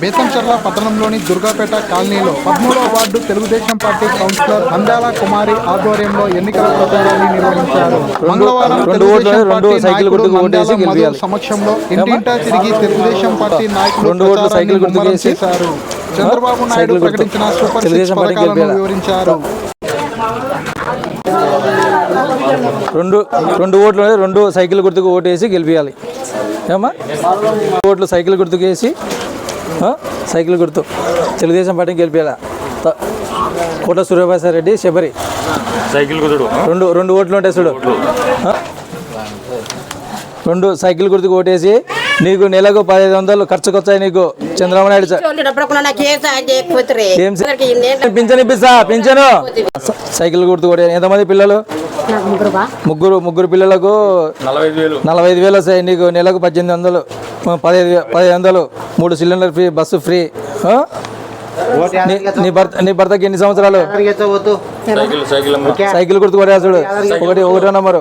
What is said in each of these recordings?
బేతంచెర్ల పట్టణంలోని దుర్గాపేట కాలనీలో పదమూడవ ward Telugudesam party councillor Andala Kumari ఆధ్వర్యంలో ఎన్నికల ప్రచారాన్ని నిర్వహించారు. మంగళవారం తెలుగుదేశం పార్టీ నాయకుడు నంద్యాల మధు. సమక్షంలో ఇంటింటా తిరిగి తెలుగుదేశం పార్టీ నాయకులు ప్రచారాన్ని చేశారు. చంద్రబాబు నాయుడు. ప్రకటించిన సూపర్ సిక్స్ పథకాలను. వివరించారు. రెండు రెండు ఓట్లు రెండు సైకిల్ గుర్తుకు ఓటేసి గెలిపించాలి ఏమా? ఓట్లు సైకిల్ గుర్తుకు వేసి ఆ, సైకిల్ గుర్తు. తెలుగుదేశం పార్టీకి గెలిపించాలి త- కోట సూర్యప్రసాద్ రెడ్డి శబరి. సైకిల్ కుదుడు రెండు రెండు ఓట్లు ఉంటాయి చూడు? రెండు సైకిల్ గుర్తుకు ఓటేసి నీకు నెలకు పదిహేను వందలు ఖర్చుకు వచ్చాయి నీకు చంద్రబాబు నాయుడు సార్. పింఛన్ ఇప్పిస్తా పింఛను. సైకిల్ గుర్తు కూడా ఎంతమంది పిల్లలు? ముగ్గురు ముగ్గురు ముగ్గురు పిల్లలకు నలభై ఐదు వేలు వస్తాయి నీకు నెలకు పద్దెనిమిది వందలు పదిహేను వందలు మూడు సిలిండర్ ఫ్రీ బస్సు ఫ్రీ? నీ- భర్త నీ భర్తకి ఎన్ని సంవత్సరాలు సైకిల్ గుర్తు కొట్టా చూడు ఒకటి ఒకటో నెంబరు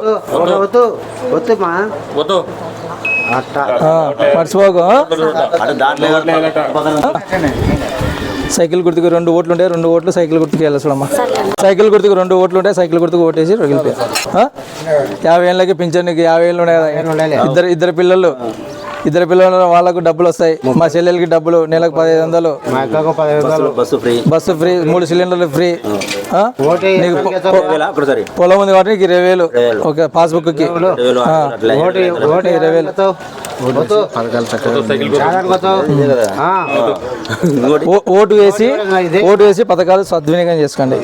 మర్చిపోకు? సైకిల్ గుర్తుకు రెండు ఓట్లు ఉంటాయి రెండు ఓట్లు సైకిల్ గుర్తుకు వెళ్ళాలి చూడమ్మా సైకిల్ గుర్తుకు రెండు ఓట్లు ఉంటాయి సైకిల్ గుర్తుకు ఓటేసి రగిలిపోయి యాభై ఏళ్ళకి పింఛన్ నీకు యాభై ఏళ్ళు ఉన్నాయి కదా. ఇద్దరు ఇద్దరు పిల్లలు. ఇద్దరు పిల్లలు వాళ్ళకు డబ్బులు వస్తాయి. మా చెల్లెలకి డబ్బులు నెలకు పదిహేను వందలు. మా అక్కకు పదిహేను వందలు. Bus free. మూడు సిలిండర్లు ఫ్రీ. నీకు పొలం ఉంది కాబట్టి నీకు ఇరవై వేలు. ఓకే. ఓటు ఓటు ఇరవై. ఓ- ఓటు వేసి ఓటు వేసి పథకాలు సద్వినియోగం చేసుకోండి.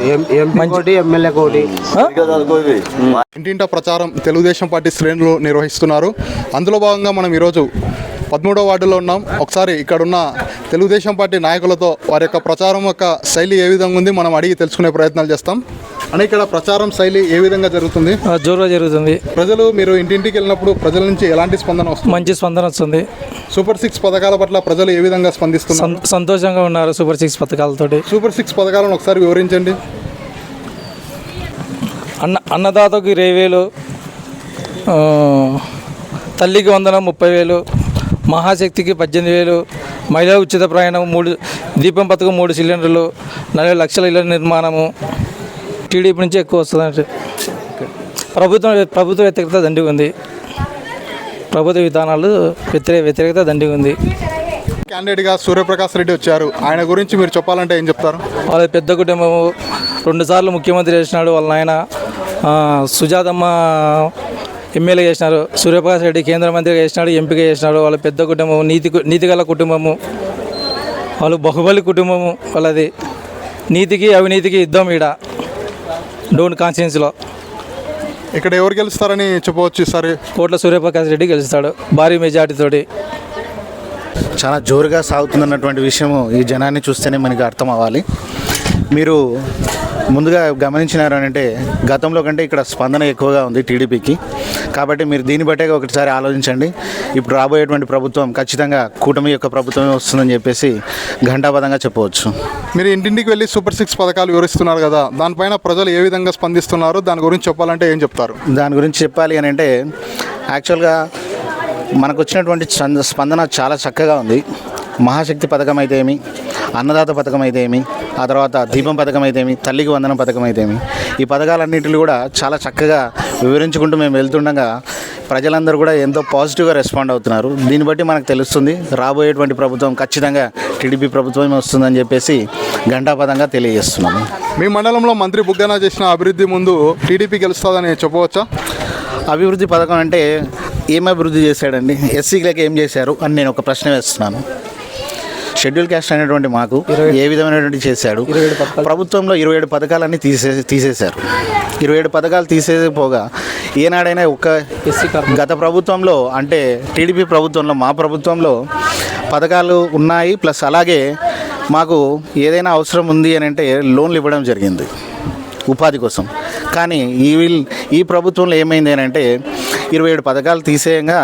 ఇంటింటా ప్రచారం తెలుగుదేశం పార్టీ శ్రేణులు నిర్వహిస్తున్నారు. అందులో భాగంగా మనం ఈరోజు పదమూడో వార్డులో ఉన్నాం. ఒకసారి ఇక్కడున్న తెలుగుదేశం పార్టీ నాయకులతో వారి యొక్క ప్రచారం యొక్క శైలి ఏ విధంగా ఉంది మనం అడిగి తెలుసుకునే ప్రయత్నాలు చేస్తాం. అని ఇక్కడ ప్రచారం శైలి ఏ విధంగా జరుగుతుంది? జోరుగా జరుగుతుంది. ప్రజలు మీరు ఇంటింటికి వెళ్ళినప్పుడు ప్రజల నుంచి ఎలాంటి స్పందన వస్తుంది? మంచి స్పందన వస్తుంది. సూపర్ సిక్స్ పథకాల పట్ల ప్రజలు ఏ విధంగా స్పందిస్తున్నారు? సంతోషంగా ఉన్నారు సూపర్ సిక్స్ పథకాలతోటి. సూపర్ సిక్స్ పథకాలను ఒకసారి వివరించండి. అన్న అన్నదాతకు ఇరవై వేలు తల్లికి వందనం ముప్పై వేలు మహాశక్తికి పద్దెనిమిది వేలు మహిళా ఉచిత ప్రయాణం మూడు దీపం పథకం మూడు సిలిండర్లు నలభై లక్షల ఇళ్ళ నిర్మాణము. టీడీపీ నుంచి ఎక్కువ వస్తుంది ప్రభుత్వం ప్రభుత్వ వ్యతిరేకత దండిగా ఉంది. ప్రభుత్వ విధానాలు వ్యతిరేక వ్యతిరేకత దండిగా ఉంది. క్యాండిడేట్గా సూర్యప్రకాష్ రెడ్డి వచ్చారు. ఆయన గురించి మీరు చెప్పాలంటే ఏం చెప్తారు? వాళ్ళ పెద్ద కుటుంబము రెండుసార్లు ముఖ్యమంత్రి చేసినాడు వాళ్ళ నాయన. సుజాతమ్మ ఎమ్మెల్యే చేసినారు సూర్యప్రకాష్ రెడ్డి కేంద్ర మంత్రిగా చేసినాడు ఎంపిక చేసినాడు వాళ్ళ పెద్ద కుటుంబం నీతి నీతిగల కుటుంబము వాళ్ళు బాహుబలి కుటుంబము వాళ్ళది నీతికి అవినీతికి యుద్ధం ఈడ డోన్ కాన్స్టిట్యున్సీలో. ఇక్కడ ఎవరు గెలుస్తారని చెప్పవచ్చు సరే కోట్ల సూర్యప్రకాష్ రెడ్డి గెలుస్తాడు భారీ మెజార్టీతోటి. చాలా జోరుగా సాగుతుందన్నటువంటి విషయము ఈ జనాన్ని చూస్తేనే మనకి అర్థం అవ్వాలి. మీరు ముందుగా గమనించినారు అని అంటే గతంలో కంటే ఇక్కడ స్పందన ఎక్కువగా ఉంది టీడీపీకి. కాబట్టి మీరు దీన్ని బట్టే ఒకటిసారి ఆలోచించండి. ఇప్పుడు రాబోయేటువంటి ప్రభుత్వం ఖచ్చితంగా కూటమి యొక్క ప్రభుత్వమే వస్తుందని చెప్పేసి ఘంటాపదంగా చెప్పవచ్చు. మీరు ఇంటింటికి వెళ్ళి సూపర్ సిక్స్ పథకాలు వివరిస్తున్నారు కదా దానిపైన ప్రజలు ఏ విధంగా స్పందిస్తున్నారు దాని గురించి చెప్పాలంటే ఏం చెప్తారు? దాని గురించి చెప్పాలి అని అంటే యాక్చువల్గా మనకు వచ్చినటువంటి స్పందన చాలా చక్కగా ఉంది. మహాశక్తి పథకం అయితే ఏమి అన్నదాత పథకం అయితే ఏమి ఆ తర్వాత దీపం పథకం అయితే ఏమి తల్లికి వందనం పథకం అయితే ఏమి ఈ పథకాలన్నింటినీ కూడా చాలా చక్కగా వివరించుకుంటూ మేము వెళ్తుండగా ప్రజలందరూ కూడా ఎంతో పాజిటివ్గా రెస్పాండ్ అవుతున్నారు. దీన్ని బట్టి మనకు తెలుస్తుంది రాబోయేటువంటి ప్రభుత్వం ఖచ్చితంగా టీడీపీ ప్రభుత్వమే వస్తుందని చెప్పేసి ఘంటాపదంగా తెలియజేస్తున్నాము. మీ మండలంలో మంత్రి బుగ్గన చేసిన అభివృద్ధి ముందు టీడీపీ గెలుస్తుందని చెప్పవచ్చా? అభివృద్ధి పథకం అంటే ఏం అభివృద్ధి చేశాడండి? ఎస్సీలకు ఏం చేశారు అని నేను ఒక ప్రశ్న వేస్తున్నాను. షెడ్యూల్ క్యాస్ట్ అనేటువంటి మాకు ఏ విధమైనటువంటి చేశాడు? ప్రభుత్వంలో ఇరవై ఏడు పథకాలన్నీ తీసే తీసేశారు. ఇరవై ఏడు పథకాలు తీసేపోగా ఏనాడైనా ఒక గత ప్రభుత్వంలో అంటే టీడీపీ ప్రభుత్వంలో మా ప్రభుత్వంలో పథకాలు ఉన్నాయి. ప్లస్ అలాగే మాకు ఏదైనా అవసరం ఉంది అని అంటే లోన్లు ఇవ్వడం జరిగింది ఉపాధి కోసం. కానీ ఈ ఈ ప్రభుత్వంలో ఏమైంది అని అంటే ఇరవై ఏడు పథకాలు తీసేయంగా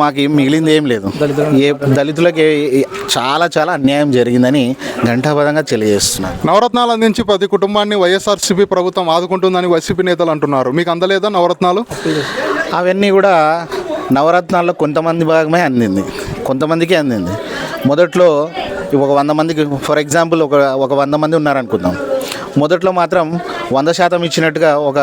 మాకు మిగిలింది ఏం లేదు. ఏ దళితులకి చాలా చాలా అన్యాయం జరిగిందని ఘంటాపదంగా తెలియజేస్తున్నాను నవరత్నాలు అందించి ప్రతి కుటుంబాన్ని వైఎస్ఆర్సీపీ ప్రభుత్వం ఆదుకుంటుందని వైసీపీ నేతలు అంటున్నారు. మీకు అందలేదా నవరత్నాలు? అవన్నీ కూడా నవరత్నాల్లో కొంతమంది భాగమే అందింది. కొంతమందికే అందింది. మొదట్లో ఒక వంద మందికి ఫర్ ఎగ్జాంపుల్ ఒక ఒక వంద మంది ఉన్నారనుకుందాం. మొదట్లో మాత్రం వంద శాతం ఇచ్చినట్టుగా ఒక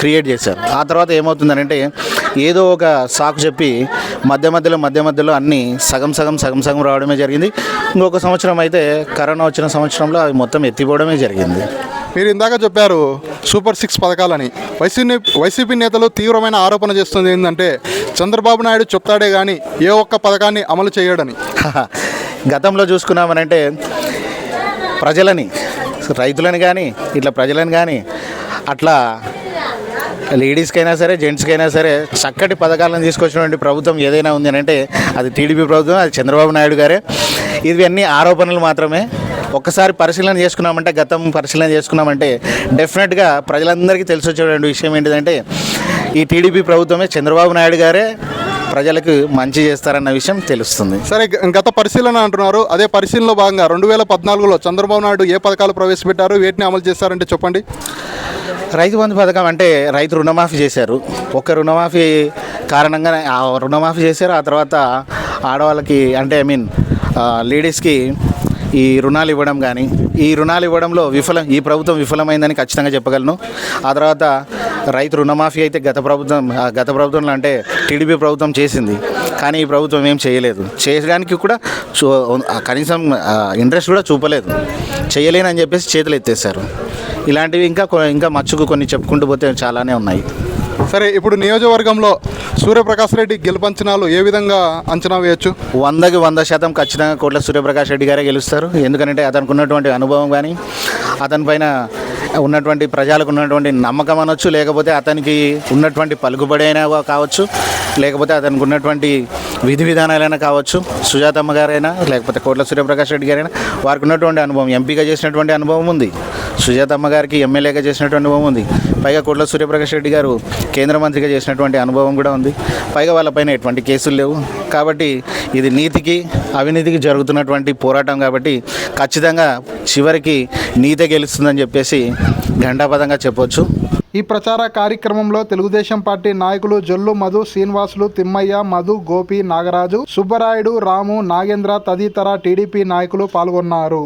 క్రియేట్ చేశారు. ఆ తర్వాత ఏమవుతుందనంటే ఏదో ఒక సాకు చెప్పి మధ్య మధ్యలో మధ్య మధ్యలో అన్నీ సగం సగం సగం సగం రావడమే జరిగింది. ఇంకొక సంవత్సరం అయితే కరోనా వచ్చిన సంవత్సరంలో అవి మొత్తం ఎత్తిపోవడమే జరిగింది. మీరు ఇందాక చెప్పారు సూపర్ సిక్స్ పథకాలని. వైసీపీ వైసీపీ నేతలు తీవ్రమైన ఆరోపణ చేస్తుంది ఏంటంటే చంద్రబాబు నాయుడు చెప్తాడే కానీ ఏ ఒక్క పథకాన్ని అమలు చేయడని. గతంలో చూసుకున్నామనంటే ప్రజలని రైతులను కానీ ఇట్లా ప్రజలను కానీ అట్లా లేడీస్కైనా సరే జెంట్స్కైనా సరే చక్కటి పథకాలను తీసుకొచ్చినటువంటి ప్రభుత్వం ఏదైనా ఉంది అని అంటే అది టీడీపీ ప్రభుత్వం అది చంద్రబాబు నాయుడు గారే. ఇవన్నీ అన్ని ఆరోపణలు మాత్రమే. ఒక్కసారి పరిశీలన చేసుకున్నామంటే గతం పరిశీలన చేసుకున్నామంటే డెఫినెట్గా ప్రజలందరికీ తెలిసి వచ్చేటువంటి విషయం ఏంటిదంటే ఈ టీడీపీ ప్రభుత్వమే చంద్రబాబు నాయుడు గారే ప్రజలకు మంచి చేస్తారన్న విషయం తెలుస్తుంది. సరే గత పరిశీలన అంటున్నారు. అదే పరిశీలనలో భాగంగా రెండు వేల పద్నాలుగులో చంద్రబాబు నాయుడు ఏ పథకాలు ప్రవేశపెట్టారు వేటిని అమలు చేస్తారంటే చెప్పండి. రైతు బంధు పథకం అంటే రైతు రుణమాఫీ చేశారు. ఒక రుణమాఫీ కారణంగా ఆ రుణమాఫీ చేశారు. ఆ తర్వాత ఆడవాళ్ళకి అంటే ఐ మీన్ లేడీస్కి ఈ రుణాలు ఇవ్వడం కానీ ఈ రుణాలు ఇవ్వడంలో విఫలం ఈ ప్రభుత్వం విఫలమైందని ఖచ్చితంగా చెప్పగలను. ఆ తర్వాత రైతు రుణమాఫీ అయితే గత ప్రభుత్వం గత ప్రభుత్వంలో అంటే టీడీపీ ప్రభుత్వం చేసింది. కానీ ఈ ప్రభుత్వం ఏం చేయలేదు. చేయడానికి కూడా చూ- కనీసం ఇంట్రెస్ట్ కూడా చూపలేదు. చేయలేనని చెప్పేసి చేతులు ఎత్తేసారు ఇలాంటివి ఇంకా ఇంకా మచ్చుకు కొన్ని చెప్పుకుంటూ పోతే చాలానే ఉన్నాయి. సరే ఇప్పుడు నియోజకవర్గంలో సూర్యప్రకాష్ రెడ్డి గెలుపంచనాలు ఏ విధంగా అంచనా వేయొచ్చు? వందకి వంద శాతం ఖచ్చితంగా కోట్ల సూర్యప్రకాష్ రెడ్డి గారే గెలుస్తారు. ఎందుకంటే అతనికి ఉన్నటువంటి అనుభవం కానీ అతని పైన ఉన్నటువంటి ప్రజలకు ఉన్నటువంటి నమ్మకం అనొచ్చు లేకపోతే అతనికి ఉన్నటువంటి పలుకుబడి అయినా కావచ్చు లేకపోతే అతనికి ఉన్నటువంటి విధి విధానాలైనా కావచ్చు సుజాతమ్మ గారైనా లేకపోతే కోట్ల సూర్యప్రకాష్ రెడ్డి గారైనా వారికి ఉన్నటువంటి అనుభవం ఎంపీగా చేసినటువంటి అనుభవం ఉంది. సుజాతమ్మ గారికి ఎమ్మెల్యేగా చేసినటువంటి అనుభవం ఉంది. పైగా కోట్ల సూర్యప్రకాష్ రెడ్డి గారు కేంద్ర మంత్రిగా చేసినటువంటి అనుభవం కూడా ఉంది. పైగా వాళ్ళపైన ఎటువంటి కేసులు లేవు. కాబట్టి ఇది నీతికి అవినీతికి జరుగుతున్నటువంటి పోరాటం కాబట్టి ఖచ్చితంగా చివరికి నీతే గెలుస్తుందని చెప్పేసి ఘంటాపదంగా చెప్పొచ్చు. ఈ ప్రచార కార్యక్రమంలో తెలుగుదేశం పార్టీ నాయకులు జొల్లు మధు శ్రీనివాసులు తిమ్మయ్య మధు గోపి నాగరాజు సుబ్బరాయుడు రాము నాగేంద్ర తదితర టీడీపీ నాయకులు పాల్గొన్నారు.